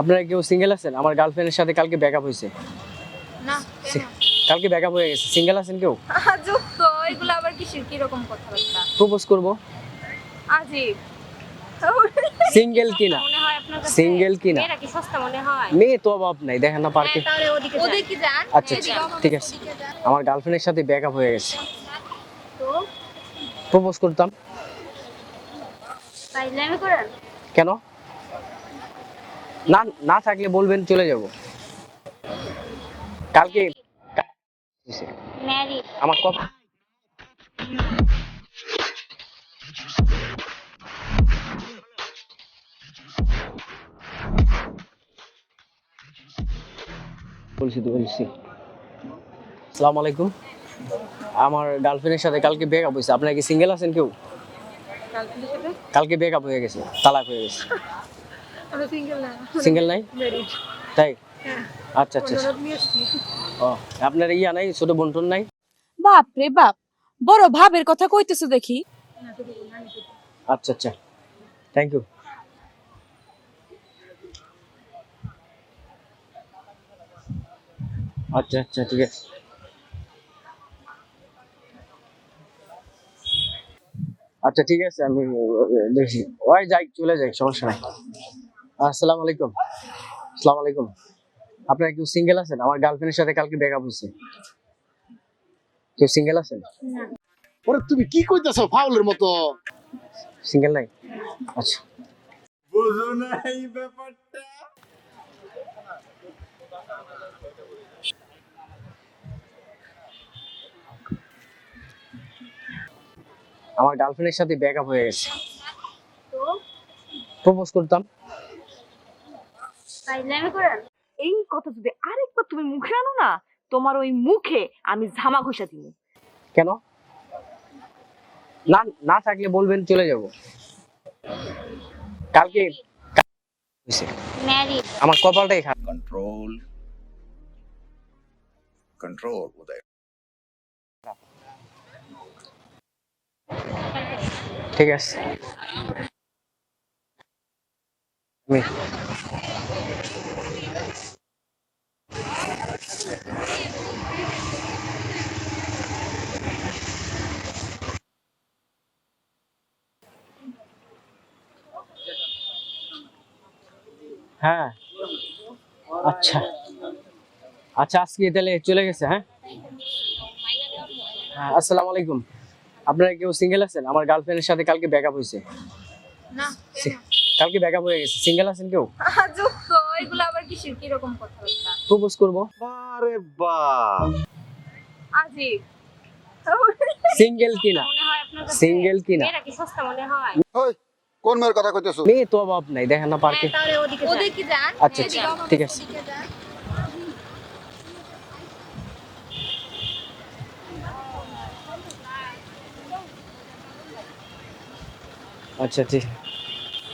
আপনারা কেউ সিঙ্গেল আছেন? আমার গার্লফ্রেন্ডের সাথে কালকে ব্যাকআপ হয়েছে। না কালকে ব্যাকআপ হয়ে গেছে। সিঙ্গেল আছেন কেউ? আজব তো এগুলো আবার কিসের? কীরকম কথাবার্তা? প্রপোজ করব। আজীব। সিঙ্গেল কিনা? মনে হয় সিঙ্গেল কিনা? কি সস্তা মেয়ে তো অভাব নাই দেখেন না পার্কে। হ্যাঁ, আচ্ছা আচ্ছা ঠিক আছে। আমার গার্লফ্রেন্ডের সাথে ব্রেকআপ হয়ে গেছে। তো? প্রপোজ করতাম। কেন? না না থাকলে বলবেন চলে যাব। কালকে আমার কথা বলছি তো বলছি। আসসালামু আলাইকুম। আমার গার্লফ্রেন্ডের সাথে কালকে ব্রেকআপ হয়েছে। আপনারা কি সিঙ্গেল আছেন কেউ? কালকে ব্রেকআপ হয়ে গেছে তালাক হয়ে গেছে। আমরা সিঙ্গেল না। সিঙ্গেল নাই? ম্যারিড তাই? হ্যাঁ। আচ্ছা আচ্ছা আচ্ছা। ও আপনার ইয়া নাই ছোট বন্টন নাই? বাপ রে বাপ বড় ভাবের কথা কইতেছো দেখি। আচ্ছা আচ্ছা। থ্যাংক ইউ আচ্ছা আচ্ছা ঠিক আছে। আচ্ছা ঠিক আছে আমি দেখি। ওই যাই চলে যাই সমস্যা নাই। আসসালামু আলাইকুম। আসসালামু আলাইকুম। আপনারা কেউ সিঙ্গেল আছেন? আমার গার্লফ্রেন্ডের সাথে কালকে হয়েছে। কেউ সিঙ্গেল আছেন? ওরে তুমি কি কইতেছো ফাউলের মতো? সিঙ্গেল নাই? আচ্ছা। বুঝো নাই ব্যাপারটা। আমার গার্লফ্রেন্ডের সাথে ব্রেকআপ হয়ে গেছে। তো প্রপোজ করতাম। এই কথা যদি আরেকবার তুমি মুখে আনো না তোমার ওই মুখে আমি ঝামা ঘষা দিব। কেন? না না থাকলে বলবেন চলে যাব। কালকে আমার কপালটাই খারাপ। কন্ট্রোল কন্ট্রোল ঠিক আছে। হ্যাঁ। আচ্ছা। আচ্ছা আজকে তাহলে চলে গেছে হ্যাঁ? হ্যাঁ আসসালামু আলাইকুম। আপনারা কেউ সিঙ্গেল আছেন? আমার গার্লফ্রেন্ডের সাথে কালকে ব্রেকআপ হয়েছে। কালকে ব্রেকআপ হয়ে গেছে। সিঙ্গেল আছেন কেউ? এগুলো আবার কিসের? কীরকম কথাবার্তা? প্রপোজ করব। আরে বাপ আজীব। সিঙ্গেল কিনা? মনে হয় সিঙ্গেল কিনা? কি সস্তা মনে হয়? কোন মেয়ের কথা কইতেছো মেয়ে তো অভাব নাই দেখেন না পার্কে হ্যাঁ, তাহলে ওদিকে ওদিকে যান আচ্ছা আচ্ছা ঠিক আছে ওদিকে যান আচ্ছা ঠিক